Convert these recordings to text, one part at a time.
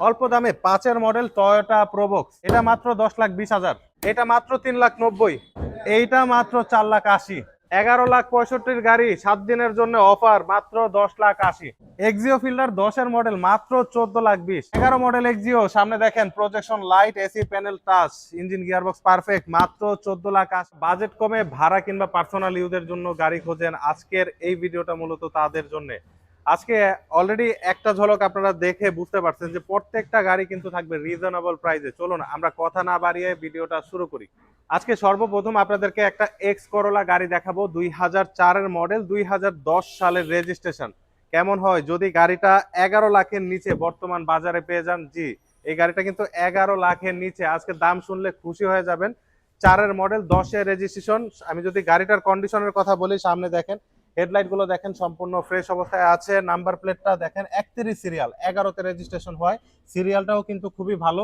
অল্প দামে পাঁচের মডেল টয়োটা প্রোবক্স এটা মাত্র দশ লাখ বিশ হাজার। এটা মাত্র তিন লাখ নব্বই। এইটা মাত্র চার লাখ আশি। এগারো লাখ পঁয়ষট্টির গাড়ি সাত দিনের জন্য অফার, মাত্র দশ লাখ আশি। এক্সিও ফিল্ডার দশের মডেল, মাত্র চোদ্দ লাখ বিশ। এগারো মডেল এক্সিও সামনে দেখেন projection light AC panel touch engine gearbox perfect মাত্র চোদ্দ লাখ আশি। বাজেট কমে ভাড়া কিংবা পার্সোনাল ইউজের জন্য গাড়ি খোঁজেন আজকের এই ভিডিওটা মূলত তাদের জন্য। আজকে অলরেডি একটা ঝলক আপনারা দেখে বুঝতে পারছেন যে প্রত্যেকটা গাড়ি কিন্তু থাকবে রিজনেবল প্রাইসে চলুন, আমরা কথা না বাড়িয়ে ভিডিওটা শুরু করি। আজকে সর্বপ্রথম আপনাদেরকে একটা এক্স করোলা গাড়ি দেখাবো, দুই হাজার চারের মডেল দুই হাজার দশ সালের রেজিস্ট্রেশন কেমন হয়? যদি গাড়িটা এগারো লাখের নিচে বর্তমান বাজারে পেয়ে যান, জি, এই গাড়িটা কিন্তু এগারো লাখের নিচে। আজকে দাম শুনলে খুশি হয়ে যাবেন। চারের মডেল দশের রেজিস্ট্রেশন আমি যদি গাড়িটার কন্ডিশনের কথা বলি, সামনে দেখেন হেডলাইটগুলো দেখেন সম্পূর্ণ ফ্রেশ অবস্থায় আছে। নাম্বার প্লেটটা দেখেন একত্রিশ সিরিয়াল, এগারোতে রেজিস্ট্রেশন হয়। সিরিয়ালটাও কিন্তু খুবই ভালো।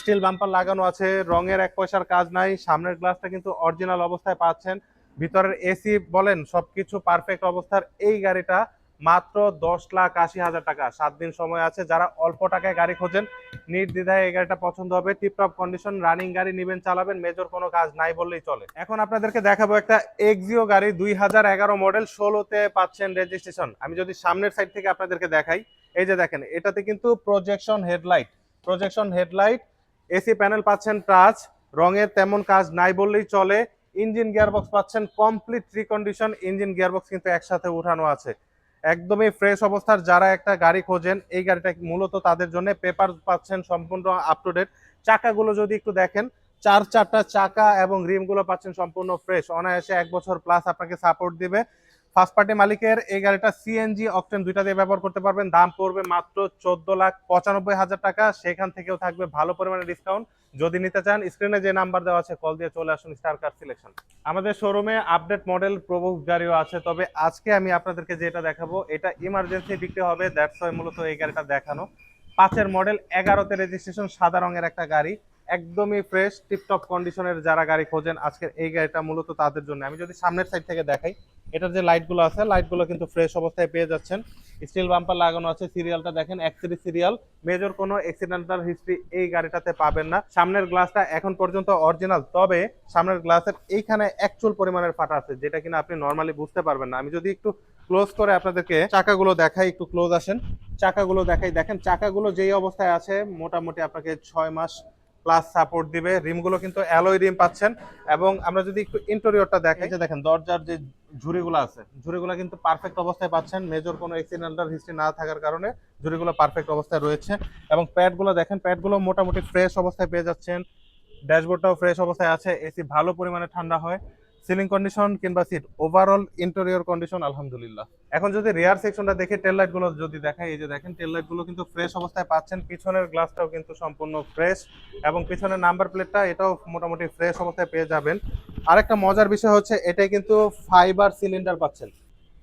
স্টিল বাম্পার লাগানো আছে, রঙের এক পয়সার কাজ নাই, সামনের গ্লাসটা কিন্তু অরিজিনাল অবস্থায় পাচ্ছেন। ভিতরের এসি বলেন, সবকিছু পারফেক্ট অবস্থার এই গাড়িটা মাত্র দশ লাখ আশি হাজার টাকা। সাত দিন সময় আছে, যারা অল্প টাকায় গাড়ি খোঁজেন নির্দ্বিধায় এই গাড়িটা পছন্দ হবে। টিপটপ কন্ডিশন রানিং গাড়ি নিবেন, চালাবেন মেজর কোনো কাজ নাই বললেই চলে। এখন আপনাদেরকে দেখাবো একটা এক্সিও গাড়ি, দুই হাজার এগারো মডেল ষোলোতে পাচ্ছেন রেজিস্ট্রেশন আমি যদি সামনের সাইড থেকে আপনাদেরকে দেখাই, এই যে দেখেন, এটাতে কিন্তু projection headlight projection headlight AC panel পাচ্ছেন টাচ রঙের তেমন কাজ নাই বললেই চলে। ইঞ্জিন গিয়ারবক্স পাচ্ছেন কমপ্লিট রিকন্ডিশন ইঞ্জিন গিয়ারবক্স কিন্তু একসাথে উঠানো আছে। একদমই ফ্রেশ অবস্থার যারা একটা গাড়ি খোঁজেন, এই গাড়িটা মূলত তাদের জন্য পেপার পাচ্ছেন সম্পূর্ণ আপ টু ডেট চাকাগুলো যদি একটু দেখেন, চার চারটা চাকা এবং রিমগুলো পাচ্ছেন সম্পূর্ণ ফ্রেশ অনায়াসে এক বছর প্লাস আপনাকে সাপোর্ট দিবে। ফার্স্ট পার্টি মালিকের এই গাড়িটা সিএনজি অকটেন দুইটা দিয়ে ব্যবহার করতে পারবেন। দাম পড়বে মাত্র চোদ্দ লাখ পঁচানব্বই হাজার টাকা। সেখান থেকেও থাকবে ভালো পরিমাণে ডিসকাউন্ট যদি নিতে চান স্ক্রিনে যে নাম্বার দেওয়া আছে কল দিয়ে চলে আসুন স্টার কার সিলেকশন আমাদের শোরুমে আপডেট মডেল প্রবুক গাড়িও আছে। তবে আজকে আমি আপনাদেরকে যেটা দেখাবো, এটা ইমার্জেন্সি বিক্রি হবে। দ্যাটস ওয়াই মূলত এই গাড়িটা দেখানো। পাঁচের মডেল এগারোতে রেজিস্ট্রেশন সাদা রঙের একটা গাড়ি। একদমই ফ্রেশ টিপটপ কন্ডিশনের যারা গাড়ি খোঁজেন, আজকের এই গাড়িটা মূলত তাদের জন্য। আমি যদি সামনের সাইড থেকে দেখাই এটার যে লাইটগুলো আছে লাইটগুলো কিন্তু ফ্রেশ অবস্থায় পেয়ে যাচ্ছেন। স্টিল বাম্পার লাগানো আছে সিরিয়ালটা দেখেন একত্রিশ সিরিয়াল মেজর কোনো অ্যাক্সিডেন্টাল হিস্ট্রি এই গাড়িটাতে পাবেন না। সামনের গ্লাসটা এখন পর্যন্ত অরিজিনাল তবে সামনের গ্লাসের এইখানে অ্যাকচুয়াল পরিমাণের ফাটা আছে, যেটা কিনা আপনি নর্মালি বুঝতে পারবেন না। আমি যদি একটু ক্লোজ করে আপনাদেরকে চাকাগুলো দেখাই, একটু ক্লোজ আসেন। চাকাগুলো দেখাই, দেখেন চাকাগুলো যেই অবস্থায় আছে, মোটামুটি আপনাকে ছয় মাস প্লাস সাপোর্ট দিবে। রিমগুলো কিন্তু অ্যালয় রিম পাচ্ছেন। এবং আমরা যদি একটু ইন্টেরিয়রটা দেখাই। যে দেখেন, দরজার যে ঝুড়িগুলো আছে, ঝুড়িগুলো কিন্তু পারফেক্ট অবস্থায় পাচ্ছেন। মেজর কোনো এক্সিডেন্টাল হিস্ট্রি না থাকার কারণে ঝুড়িগুলো পারফেক্ট অবস্থায় রয়েছে। এবং প্যাডগুলো দেখেন প্যাডগুলো মোটামুটি ফ্রেশ অবস্থায় পেয়ে যাচ্ছেন। ড্যাশবোর্ডটাও ফ্রেশ অবস্থায় আছে। এসি ভালো পরিমাণে ঠান্ডা হয়। সিলিং কন্ডিশন কিংবা সিট ওভারঅল ইন্টেরিয়র কন্ডিশন আলহামদুলিল্লাহ। এখন যদি রেয়ার সেকশনটা দেখে টেল লাইটগুলো যদি দেখাই, এই যে দেখেন টেল লাইটগুলো কিন্তু ফ্রেশ অবস্থায় পাচ্ছেন। পিছনের গ্লাসটাও কিন্তু সম্পূর্ণ ফ্রেশ এবং পিছনের নাম্বার প্লেটটা এটাও মোটামুটি ফ্রেশ অবস্থায় পেয়ে যাবেন। আরেকটা মজার বিষয় হচ্ছে, এটাই কিন্তু ফাইবার সিলিন্ডার পাচ্ছেন।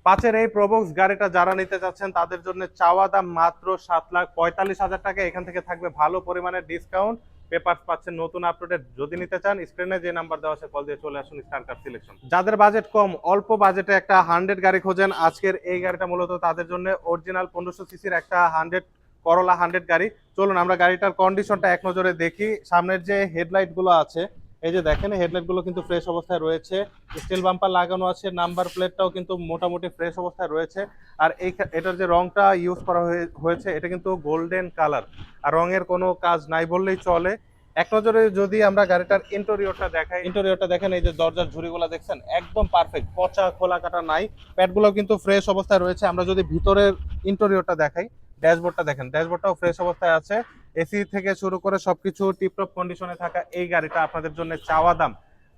পাঁচের এই প্রবক্স গাড়িটা যারা নিতে চাচ্ছেন, তাদের জন্য চাওয়া দাম মাত্র সাত লাখ পঁয়তাল্লিশ হাজার টাকা। এখান থেকে থাকবে ভালো পরিমাণের ডিসকাউন্ট পেপার পাচ্ছেন নতুন আপডেট যদি নিতে চান, স্ক্রিনে যে নাম্বার দেওয়া আছে, কল দিয়ে চলে আসুন স্টার কার্ড সিলেকশন। যাদের বাজেট কম, অল্প বাজেটে একটা হান্ড্রেড গাড়ি খোঁজেন। আজকের এই গাড়িটা মূলত তাদের জন্য অরিজিনাল পনেরোশো সিসির একটা হান্ড্রেড করলা হান্ড্রেড গাড়ি। চলুন, আমরা গাড়িটার কন্ডিশনটা এক নজরে দেখি। সামনের যে হেডলাইটগুলো আছে এই যে দেখেন হেডলাইটগুলো কিন্তু ফ্রেশ অবস্থায় রয়েছে। স্টিল বাম্পার লাগানো আছে নাম্বার প্লেটটাও কিন্তু মোটামুটি ফ্রেশ অবস্থায় রয়েছে। আর এই এটার যে রংটা ইউজ করা হয়ে- হয়েছে, এটা কিন্তু গোল্ডেন কালার আর রঙের কোনো কাজ নাই বললেই চলে। এক নজরে যদি আমরা গাড়িটার ইন্টেরিয়রটা দেখাই ইন্টেরিয়রটা দেখেন, এই যে দরজার ঝুড়িগুলো দেখছেন, একদম পারফেক্ট পচা খোলা কাটা নাই। প্যাডগুলো কিন্তু ফ্রেশ অবস্থায় রয়েছে। আমরা যদি ভিতরের ইন্টেরিয়রটা দেখাই ড্যাশবোর্ডটা দেখেন, ড্যাশবোর্ডটাও ফ্রেশ অবস্থায় আছে। এসি থেকে শুরু করে সবকিছু টিপটপ কন্ডিশনে থাকা এই গাড়িটা আপনাদের জন্য চাওয়া দাম।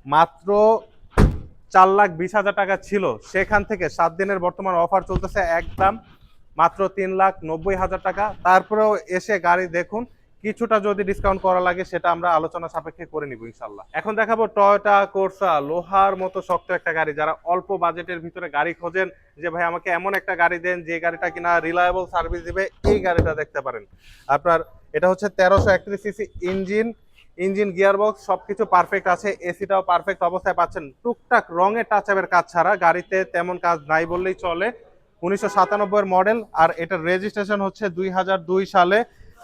মাত্র চার লাখ বিশ হাজার টাকা ছিল। সেখান থেকে সাত দিনের বর্তমান অফার চলতেছে একদম মাত্র তিন লাখ নব্বই হাজার টাকা। তারপরেও এসে গাড়ি দেখুন কিছুটা যদি ডিসকাউন্ট করা লাগে, সেটা আমরা আলোচনা সাপেক্ষে করে নিব ইনশাল্লাহ। এখন দেখাবো টয়োটা কোর্সা লোহার মতো শক্ত একটা গাড়ি। যারা অল্প বাজেটের ভিতরে গাড়ি খোঁজেন, যে ভাই আমাকে এমন একটা গাড়ি দেন যে গাড়িটা কিনা রিলায়েবল সার্ভিস দিবে, এই গাড়িটা দেখতে পারেন। আপনার এটা হচ্ছে তেরোশো একত্রিশ সিসি ইঞ্জিন ইঞ্জিন গিয়ারবক্স সবকিছু পারফেক্ট আছে। এসিটাও পারফেক্ট অবস্থায় পাচ্ছেন। টুকটাক রঙের টাচ আপের কাজ ছাড়া গাড়িতে তেমন কাজ নাই বললেই চলে। উনিশশো সাতানব্বই মডেল আর এটার রেজিস্ট্রেশন হচ্ছে দুই হাজার দুই সালে।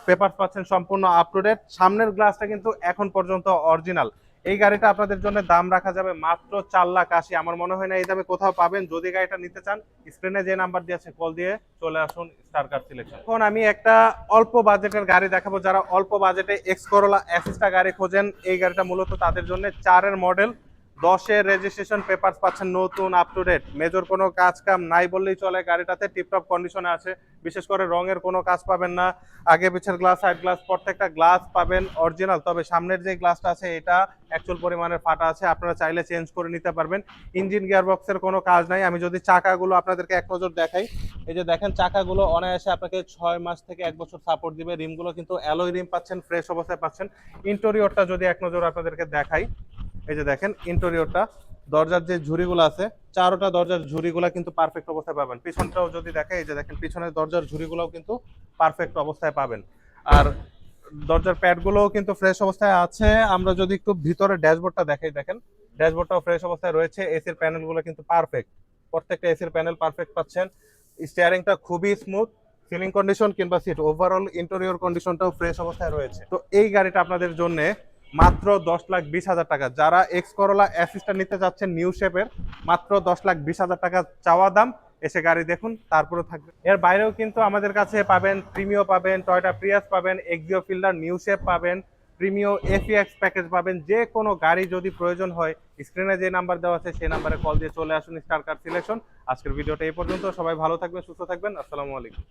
পেপার পাচ্ছেন সম্পূর্ণ আপ টু ডেট সামনের গ্লাসটা কিন্তু এখন পর্যন্ত অরিজিনাল এই গাড়িটা আপনাদের জন্য দাম রাখা যাবে মাত্র চার লাখ আশি। আমার মনে হয় না এই দামে কোথাও পাবেন। যদি গাড়িটা নিতে চান স্ক্রিনে যে নাম্বার দিয়েছে কল দিয়ে চলে আসুন স্টার সিলেকশন এখন আমি একটা অল্প বাজেটের গাড়ি দেখাবো। যারা অল্প বাজেটে এক্স করোলা অ্যাসিস্টা গাড়ি খোঁজেন, এই গাড়িটা মূলত তাদের জন্য চারের মডেল দশের রেজিস্ট্রেশন পেপার পাচ্ছেন নতুন আপ টু ডেট মেজর কোনো কাজ কাম নাই বললেই চলে, গাড়িটাতে টিপটপ কন্ডিশনে আছে। বিশেষ করে রঙের কোনো কাজ পাবেন না। আগে পিছের গ্লাস সাইড গ্লাস প্রত্যেকটা গ্লাস পাবেন অরিজিনাল তবে সামনের যে গ্লাসটা আছে, এটা অ্যাকচুয়াল পরিমাণের ফাটা আছে। আপনারা চাইলে চেঞ্জ করে নিতে পারবেন। ইঞ্জিন গিয়ার বক্সের কোনো কাজ নাই। আমি যদি চাকাগুলো আপনাদেরকে এক নজর দেখাই, এই যে দেখেন, চাকাগুলো অনায়াসে আপনাকে ছয় মাস থেকে এক বছর সাপোর্ট দিবে। রিমগুলো কিন্তু অ্যালোয় রিম পাচ্ছেন ফ্রেশ অবস্থায় পাচ্ছেন। ইন্টেরিয়রটা যদি এক নজর আপনাদেরকে দেখাই এই যে দেখেন ইন্টেরিয়রটা দরজার যে ঝুড়িগুলো আছে, চারোটা দরজার ঝুড়িগুলো কিন্তু পারফেক্ট অবস্থায় পাবেন। পিছনটাও যদি দেখে, এই যে দেখেন, পিছনের দরজার ঝুড়িগুলোও কিন্তু পারফেক্ট অবস্থায় পাবেন। আর দরজার প্যাডগুলোও কিন্তু ফ্রেশ অবস্থায় আছে। আমরা যদি একটু ভিতরে ড্যাশবোর্ডটা দেখাই, দেখেন, ড্যাশবোর্ডটাও ফ্রেশ অবস্থায় রয়েছে। এসির প্যানেলগুলো কিন্তু পারফেক্ট প্রত্যেকটা এসির প্যানেল পারফেক্ট পাচ্ছেন। স্টিয়ারিংটা খুবই স্মুথ সিলিং কন্ডিশন কিংবা সিট ওভারঅল ইন্টেরিয়র কন্ডিশনটাও ফ্রেশ অবস্থায় রয়েছে। তো এই গাড়িটা আপনাদের জন্য মাত্র দশ লাখ বিশ হাজার টাকা। যারা এক্স করোলা অ্যাসিস্ট্যান্ট নিতে যাচ্ছেন নিউ শেপের মাত্র দশ লাখ বিশ হাজার টাকা চাওয়া দাম। এসে গাড়ি দেখুন, তারপরে থাকবে। এর বাইরেও কিন্তু আমাদের কাছে পাবেন প্রিমিও পাবেন টয়টা প্রিয়াস পাবেন এক্সিও ফিল্ডার নিউ শেপ পাবেন প্রিমিও এফিএক্স প্যাকেজ পাবেন। যে কোনো গাড়ি যদি প্রয়োজন হয় স্ক্রিনে যে নাম্বার দেওয়া আছে, সেই নাম্বারে কল দিয়ে চলে আসুন স্টার কার সিলেকশন আজকের ভিডিওটা এই পর্যন্ত। সবাই ভালো থাকবেন, সুস্থ থাকবেন। আসসালামু আলাইকুম।